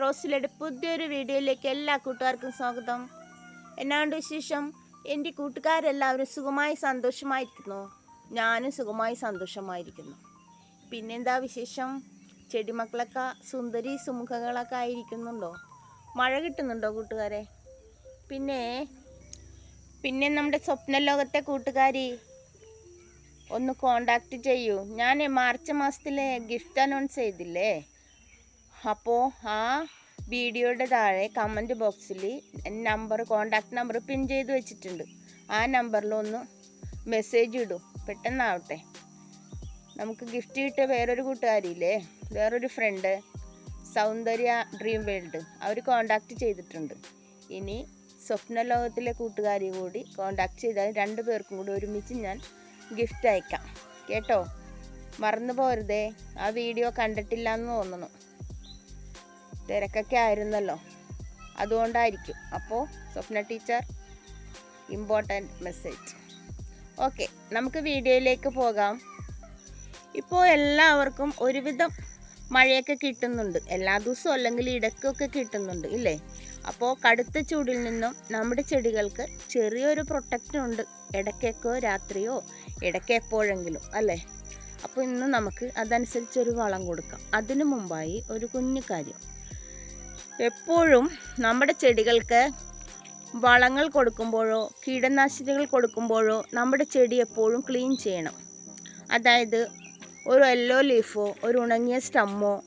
റോസിലയുടെ പുതിയൊരു വീഡിയോയിലേക്ക് എല്ലാ കൂട്ടുകാർക്കും സ്വാഗതം. എന്നാണ്ട് വിശേഷം? എന്റെ കൂട്ടുകാരെല്ലാവരും സുഖമായി സന്തോഷമായിരിക്കുന്നു. ഞാനും സുഖമായി സന്തോഷമായിരിക്കുന്നു. പിന്നെന്താ വിശേഷം? ചെടിമക്കളൊക്കെ സുന്ദരി സുമുഖകളൊക്കെ ആയിരിക്കുന്നുണ്ടോ? മഴ കിട്ടുന്നുണ്ടോ കൂട്ടുകാരെ? പിന്നെ പിന്നെ നമ്മുടെ സ്വപ്ന ലോകത്തെ കൂട്ടുകാരി ഒന്ന് കോണ്ടാക്ട് ചെയ്യൂ. ഞാൻ മാർച്ച് മാസത്തിൽ ഗിഫ്റ്റ് അനൗൺസ് ചെയ്തില്ലേ? അപ്പോൾ ആ വീഡിയോയുടെ താഴെ കമന്റ് ബോക്സിൽ നമ്പർ കോണ്ടാക്ട് നമ്പർ പിൻ ചെയ്ത് വെച്ചിട്ടുണ്ട്. ആ നമ്പറിലൊന്ന് മെസ്സേജ് ഇടും. പെട്ടെന്നാവട്ടെ. നമുക്ക് ഗിഫ്റ്റ് കിട്ടിയ വേറൊരു കൂട്ടുകാരിയില്ലേ? വേറൊരു ഫ്രണ്ട് സൗന്ദര്യ ഡ്രീം വേൾഡ് അവർ കോണ്ടാക്ട് ചെയ്തിട്ടുണ്ട്. ഇനി സ്വപ്ന ലോകത്തിലെ കൂട്ടുകാരി കൂടി കോണ്ടാക്ട് ചെയ്താൽ രണ്ടു പേർക്കും കൂടി ഒരുമിച്ച് ഞാൻ ഗിഫ്റ്റ് അയക്കാം. കേട്ടോ? മറന്നു പോരുതേ ആ വീഡിയോ കണ്ടിട്ടില്ല എന്ന് തോന്നുന്നു. തിരക്കൊക്കെ ആയിരുന്നല്ലോ. അതുകൊണ്ടായിരിക്കും. അപ്പോൾ Swapna teacher important message okay നമുക്ക് വീഡിയോയിലേക്ക് പോകാം. ഇപ്പോൾ എല്ലാവർക്കും ഒരുവിധം മഴയൊക്കെ കിട്ടുന്നുണ്ട്. എല്ലാ ദിവസവും അല്ലെങ്കിൽ ഇടയ്ക്കൊക്കെ കിട്ടുന്നുണ്ട് ഇല്ലേ? അപ്പോൾ കടുത്ത ചൂടിൽ നിന്നും നമ്മുടെ ചെടികൾക്ക് ചെറിയൊരു പ്രൊട്ടക്റ്റ് ഉണ്ട്. ഇടയ്ക്കൊക്കെ രാത്രിയോ ഇടയ്ക്ക് എപ്പോഴെങ്കിലും അല്ലേ? അപ്പോൾ ഇന്ന് നമുക്ക് അതനുസരിച്ച് ഒരു വളം കൊടുക്കാം. അതിനു മുമ്പായി ഒരു കുഞ്ഞു കാര്യം. എപ്പോഴും നമ്മുടെ ചെടികൾക്ക് വളങ്ങൾ കൊടുക്കുമ്പോഴോ കീടനാശിനികൾ കൊടുക്കുമ്പോഴോ നമ്മുടെ ചെടി എപ്പോഴും ക്ലീൻ ചെയ്യണം. അതായത് ഒരു യെല്ലോ ലീഫോ ഒരു ഉണങ്ങിയ സ്റ്റമ്മോ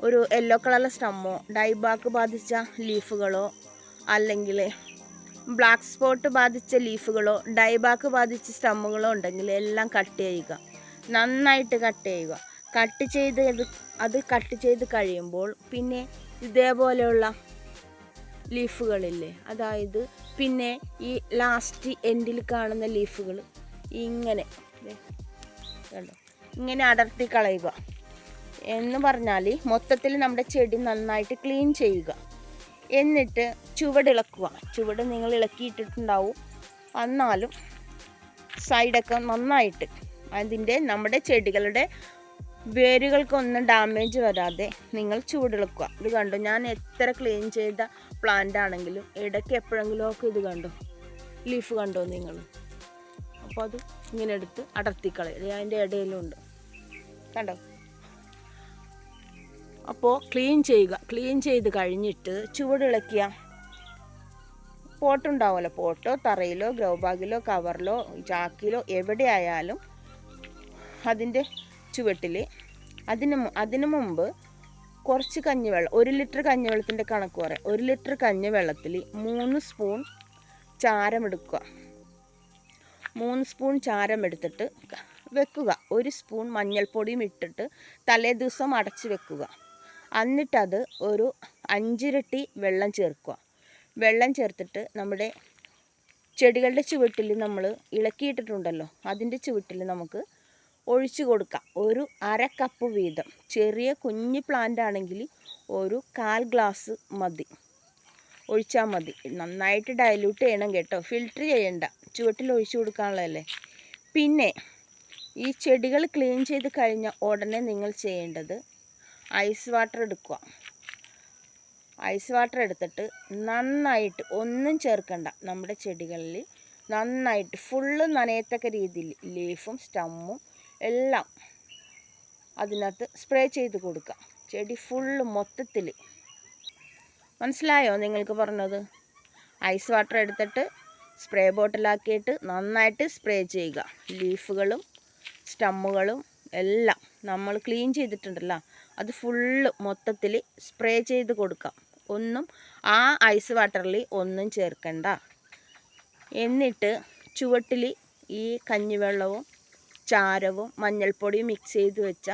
ഒരു യെല്ലോ കളറിലെ സ്റ്റമ്മോ ഡൈബാക്ക് ബാധിച്ച ലീഫുകളോ അല്ലെങ്കിൽ ബ്ലാക്ക് സ്പോട്ട് ബാധിച്ച ലീഫുകളോ ഡൈബാക്ക് ബാധിച്ച സ്റ്റമ്മുകളോ ഉണ്ടെങ്കിൽ എല്ലാം കട്ട് ചെയ്യുക. നന്നായിട്ട് കട്ട് ചെയ്യുക. കട്ട് ചെയ്ത് അത് കട്ട് ചെയ്ത് കഴിയുമ്പോൾ പിന്നെ ഇതേപോലെയുള്ള ലീഫുകളില്ലേ അതായത് പിന്നെ ഈ ലാസ്റ്റ് എൻഡിൽ കാണുന്ന ലീഫുകൾ ഇങ്ങനെ കണ്ടോ? ഇങ്ങനെ അടർത്തി കളയുക. എന്ന് പറഞ്ഞാൽ മൊത്തത്തിൽ നമ്മുടെ ചെടി നന്നായിട്ട് ക്ലീൻ ചെയ്യുക. എന്നിട്ട് ചുവടിളക്കുക ചുവട് നിങ്ങൾ ഇളക്കിയിട്ടിട്ടുണ്ടാവും. എന്നാലും സൈഡൊക്കെ നന്നായിട്ട് അതിന്റെ നമ്മുടെ ചെടികളുടെ വേരുകൾക്കൊന്നും ഡാമേജ് വരാതെ നിങ്ങൾ ചൂടിളക്കുക ഇത് കണ്ടു? ഞാൻ എത്ര ക്ലീൻ ചെയ്ത പ്ലാന്റ് ആണെങ്കിലും ഇടയ്ക്ക് എപ്പോഴെങ്കിലും ഒക്കെ ഇത് കണ്ടു? ലീഫ് കണ്ടോ നിങ്ങൾ? അപ്പോൾ അത് ഇങ്ങനെ എടുത്ത് അടർത്തിക്കളയും അതിന്റെ ഇടയിലുണ്ട് കണ്ടോ? അപ്പോൾ ക്ലീൻ ചെയ്യുക. ക്ലീൻ ചെയ്ത് കഴിഞ്ഞിട്ട് ചുവടിളക്കിയ പോട്ടുണ്ടാവുമല്ലോ പോട്ടോ തറയിലോ ഗ്രൗ ബാഗിലോ കവറിലോ ചാക്കിലോ എവിടെ ആയാലും അതിന്റെ ചുവട്ടിൽ അതിന് അതിന് മുമ്പ് കുറച്ച് കഞ്ഞിവെള്ളം ഒരു ലിറ്റർ കഞ്ഞിവെള്ളത്തിന്റെ കണക്ക് പറയാം. ഒരു ലിറ്റർ കഞ്ഞിവെള്ളത്തിൽ മൂന്ന് സ്പൂൺ ചാരമെടുക്കുക. മൂന്ന് സ്പൂൺ ചാരം എടുത്തിട്ട് വെക്കുക. ഒരു സ്പൂൺ മഞ്ഞൾപ്പൊടിയും ഇട്ടിട്ട് തലേ ദിവസം അടച്ച് വെക്കുക. എന്നിട്ടത് ഒരു അഞ്ചിരട്ടി വെള്ളം ചേർക്കുക. വെള്ളം ചേർത്തിട്ട് നമ്മുടെ ചെടികളുടെ ചുവട്ടിൽ നമ്മൾ ഇളക്കിയിട്ടിട്ടുണ്ടല്ലോ അതിന്റെ ചുവട്ടിൽ നമുക്ക് ഒഴിച്ചു കൊടുക്കാം. ഒരു അര കപ്പ് വീതം. ചെറിയ കുഞ്ഞ് പ്ലാന്റ് ആണെങ്കിൽ ഒരു കാൽ ഗ്ലാസ് മതി. ഒഴിച്ചാൽ മതി. നന്നായിട്ട് ഡയലൂട്ട് ചെയ്യണം കേട്ടോ. ഫിൽറ്റർ ചെയ്യണ്ട. ചുവട്ടിൽ ഒഴിച്ചു കൊടുക്കാനുള്ളതല്ലേ. പിന്നെ ഈ ചെടികൾ ക്ലീൻ ചെയ്ത് കഴിഞ്ഞ ഉടനെ നിങ്ങൾ ചെയ്യേണ്ടത് ഐസ് വാട്ടർ എടുക്കുക. ഐസ് വാട്ടർ എടുത്തിട്ട് നന്നായിട്ട് ഒന്നും ചേർക്കണ്ട. നമ്മുടെ ചെടികളിൽ നന്നായിട്ട് ഫുള്ള് നനയത്തക്ക രീതിയിൽ ലീഫും സ്റ്റമ്മും എല്ലാം അതിനകത്ത് സ്പ്രേ ചെയ്ത് കൊടുക്കുക ചെടി ഫുള്ള് മൊത്തത്തിൽ മനസ്സിലായോ നിങ്ങൾക്ക് പറഞ്ഞത്? ഐസ് വാട്ടർ എടുത്തിട്ട് സ്പ്രേ ബോട്ടിലാക്കിയിട്ട് നന്നായിട്ട് സ്പ്രേ ചെയ്യുക. ലീഫുകളും സ്റ്റമ്മുകളും എല്ലാം നമ്മൾ ക്ലീൻ ചെയ്തിട്ടുണ്ടല്ലോ. അത് ഫുള്ള് മൊത്തത്തിൽ സ്പ്രേ ചെയ്ത് കൊടുക്കാം. ഒന്നും ആ ഐസ് വാട്ടറിൽ ഒന്നും ചേർക്കണ്ട. എന്നിട്ട് ചുവട്ടിൽ ഈ കഞ്ഞിവെള്ളവും ചാരവും മഞ്ഞൾപ്പൊടിയും മിക്സ് ചെയ്ത് വെച്ച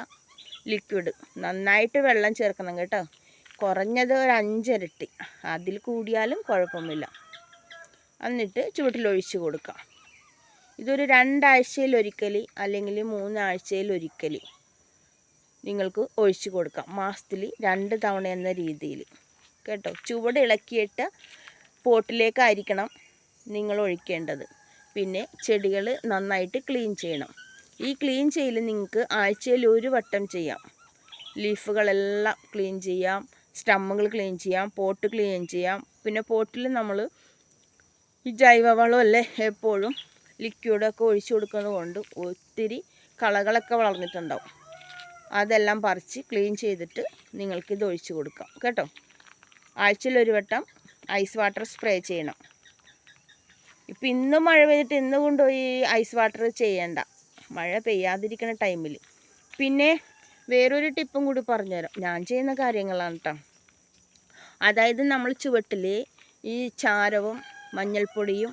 ലിക്വിഡ് നന്നായിട്ട് വെള്ളം ചേർക്കണം കേട്ടോ. കുറഞ്ഞത് ഒരു അഞ്ചിരട്ടി. അതിൽ കൂടിയാലും കുഴപ്പമില്ല എന്നിട്ട് ചുവട്ടിലൊഴിച്ച് കൊടുക്കാം. ഇതൊരു രണ്ടാഴ്ചയിൽ ഒരിക്കൽ അല്ലെങ്കിൽ മൂന്നാഴ്ചയിൽ ഒരിക്കൽ നിങ്ങൾക്ക് ഒഴിച്ച് കൊടുക്കാം. മാസത്തിൽ രണ്ട് തവണ എന്ന രീതിയിൽ. കേട്ടോ? ചുവട് ഇളക്കിയിട്ട് പോട്ടിലേക്കായിരിക്കണം നിങ്ങൾ ഒഴിക്കേണ്ടത്. പിന്നെ ചെടികൾ നന്നായിട്ട് ക്ലീൻ ചെയ്യണം. ഈ ക്ലീൻ ചെയ്യൽ നിങ്ങൾക്ക് ആഴ്ചയിൽ ഒരു വട്ടം ചെയ്യാം. ലീഫുകളെല്ലാം ക്ലീൻ ചെയ്യാം സ്റ്റമ്മുകൾ ക്ലീൻ ചെയ്യാം പോട്ട് ക്ലീൻ ചെയ്യാം. പിന്നെ പോട്ടിൽ നമ്മൾ ഈ ജൈവവളമല്ലേ എപ്പോഴും ലിക്വിഡൊക്കെ ഒഴിച്ചു കൊടുക്കുന്നത് കൊണ്ട് ഒത്തിരി കളകളൊക്കെ വളർന്നിട്ടുണ്ടാവും. അതെല്ലാം പറിച്ച് ക്ലീൻ ചെയ്തിട്ട് നിങ്ങൾക്ക് നിങ്ങൾക്കിത് ഒഴിച്ചു കൊടുക്കാം കേട്ടോ? ആഴ്ചയിൽ ഒരു വട്ടം ഐസ് വാട്ടർ സ്പ്രേ ചെയ്യണം. ഇപ്പം ഇന്ന് മഴ പെയ്തിട്ട് ഇന്ന് കൊണ്ടുപോയി ഐസ് വാട്ടർ ചെയ്യണ്ട. മഴ പെയ്യാതിരിക്കുന്ന ടൈമിൽ പിന്നെ വേറൊരു ടിപ്പും കൂടി പറഞ്ഞുതരാം. ഞാൻ ചെയ്യുന്ന കാര്യങ്ങളാണ് കേട്ടോ അതായത് നമ്മൾ ചുവട്ടിൽ ഈ ചാരവും മഞ്ഞൾപ്പൊടിയും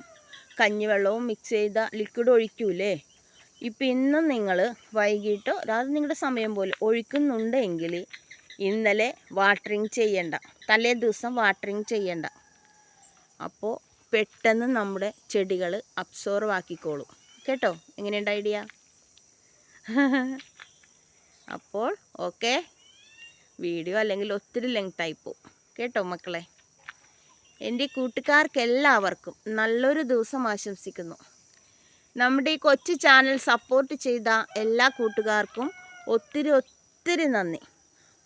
കഞ്ഞിവെള്ളവും മിക്സ് ചെയ്ത ലിക്വിഡ് ഒഴിക്കൂലേ? ഇപ്പം ഇന്ന് നിങ്ങൾ വൈകിട്ടോ അതായത് നിങ്ങളുടെ സമയം പോലെ ഒഴിക്കുന്നുണ്ടെങ്കിൽ ഇന്നലെ വാട്ടറിങ് ചെയ്യണ്ട. തലേ ദിവസം വാട്ടറിങ് ചെയ്യണ്ട. അപ്പോൾ പെട്ടെന്ന് നമ്മുടെ ചെടികൾ അബ്സോർവ് ആക്കിക്കോളും. കേട്ടോ? എങ്ങനെയുണ്ട് ഐഡിയ അപ്പോൾ ഓക്കെ. വീഡിയോ അല്ലെങ്കിൽ ഒത്തിരി ലെങ്ത് ആയിപ്പോവും കേട്ടോ മക്കളെ? എന്റെ കൂട്ടുകാർക്ക് എല്ലാവർക്കും നല്ലൊരു ദിവസം ആശംസിക്കുന്നു. നമ്മുടെ ഈ കൊച്ചു ചാനൽ സപ്പോർട്ട് ചെയ്ത എല്ലാ കൂട്ടുകാർക്കും ഒത്തിരി ഒത്തിരി നന്ദി.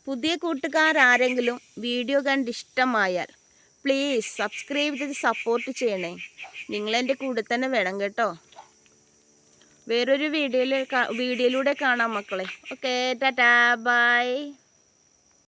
പുതിയ കൂട്ടുകാരാരെങ്കിലും വീഡിയോ കണ്ട് ഇഷ്ടമായാൽ പ്ലീസ് സബ്സ്ക്രൈബ് ചെയ്ത് സപ്പോർട്ട് ചെയ്യണേ. നിങ്ങളെന്റെ കൂടെ തന്നെ വേണം കേട്ടോ. വേറൊരു വീഡിയോയിൽ വീഡിയോയിലൂടെ കാണാം മക്കളെ. Okay tata bye